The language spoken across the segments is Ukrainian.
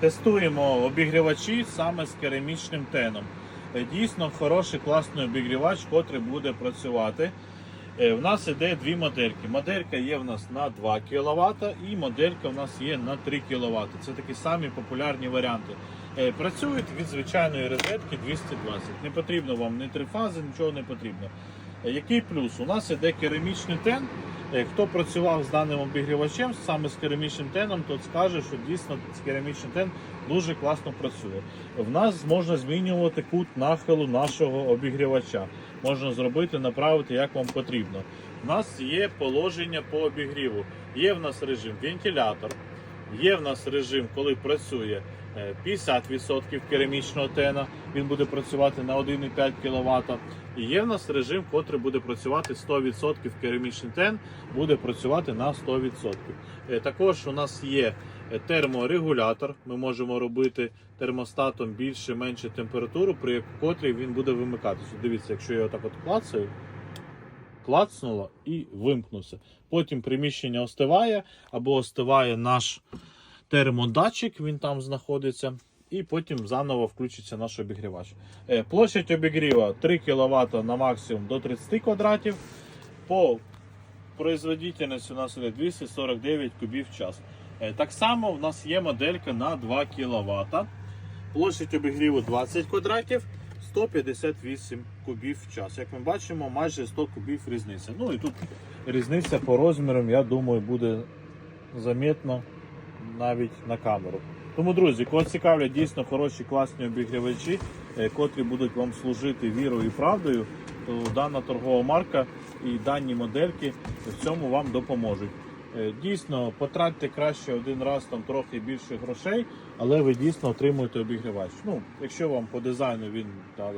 Тестуємо обігрівачі саме з керамічним теном. Е, Дійсно хороший класний обігрівач, котрий буде працювати. Е, В нас іде дві модельки. Моделька є в нас на 2 кВт і моделька в нас є на 3 кВт. Це такі самі популярні варіанти. Е, Працюють від звичайної розетки 220. Не потрібно вам ні три фази, нічого не потрібно. Який плюс? У нас іде керамічний тен. Е, Хто працював з даним обігрівачем, саме з керамічним теном, тот скаже, що дійсно керамічний тен дуже класно працює. В нас можна змінювати кут нахилу нашого обігрівача. Можна зробити, направити як вам потрібно. У нас є положення по обігріву. Є в нас режим вентилятор, є в нас режим, коли працює е, 50% керамічного тена, він буде працювати на 1,5 кВт. І є в нас режим, котрий буде працювати 100% керамічний тен, буде працювати на 100%. Е, Також у нас є е, терморегулятор. Ми можемо робити термостатом більше менше температуру, при котрій він буде вимикатися. Дивіться, якщо я отак от клацаю, клацнуло і вимкнувся. Потім приміщення остиває або остиває наш термодатчик, він там знаходиться. І потім заново включиться наш обігрівач. Е, Площадь обігріва 3 кВт на максимум до 30 квадратів. По производительності у нас іде 249 кубів в час. Е, Так само в нас є моделька на 2 кВт. Площадь обігріву 20 квадратів, 158 кубів в час. Як ми бачимо, майже 100 кубів різниця. Ну і тут різниця по розмірам, я думаю, буде замітно навіть на камеру. Тому, друзі, кого цікавлять дійсно хороші класні обігрівачі, е, котрі будуть вам служити вірою і правдою, то дана торгова марка і дані модельки в цьому вам допоможуть. Е, Дійсно, потратьте краще один раз там трохи більше грошей, але ви дійсно отримуєте обігрівач. Ну, якщо вам по дизайну він та,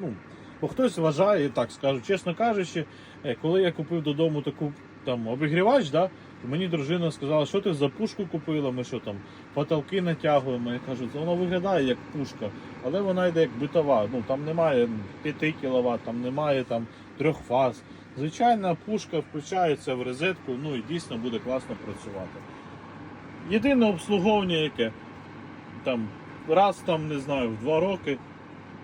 ну, бо хтось вважає, так скажу, чесно кажучи, е, коли я купив додому таку там обігрівач, да, то мені дружина сказала, що ти за пушку купила, ми що там потолки натягуємо. Я кажу, воно виглядає як пушка, але вона йде як битова. Ну там немає 5 кВт, там немає там трьох фаз. Звичайна пушка включається в розетку, ну і дійсно буде класно працювати. Єдине обслуговування, яке там раз там, не знаю, в два роки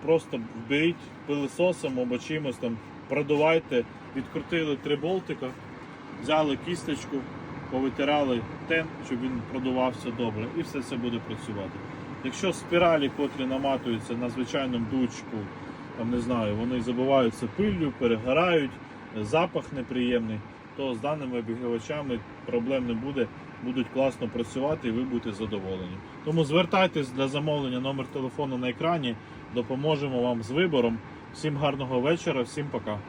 просто вберіть пилисосом або чимось там, продувайте, відкрутили три болтика, взяли кісточку, повитирали тен, щоб він продувався добре, і все це буде працювати. Якщо спіралі, котрі наматуються на звичайному дучку, там не знаю, вони забиваються пиллю, перегорають, запах неприємний, то з даними обігрівачами проблем не буде, будуть класно працювати і ви будете задоволені. Тому звертайтесь для замовлення номер телефону на екрані, допоможемо вам з вибором. Всім гарного вечора, всім пока.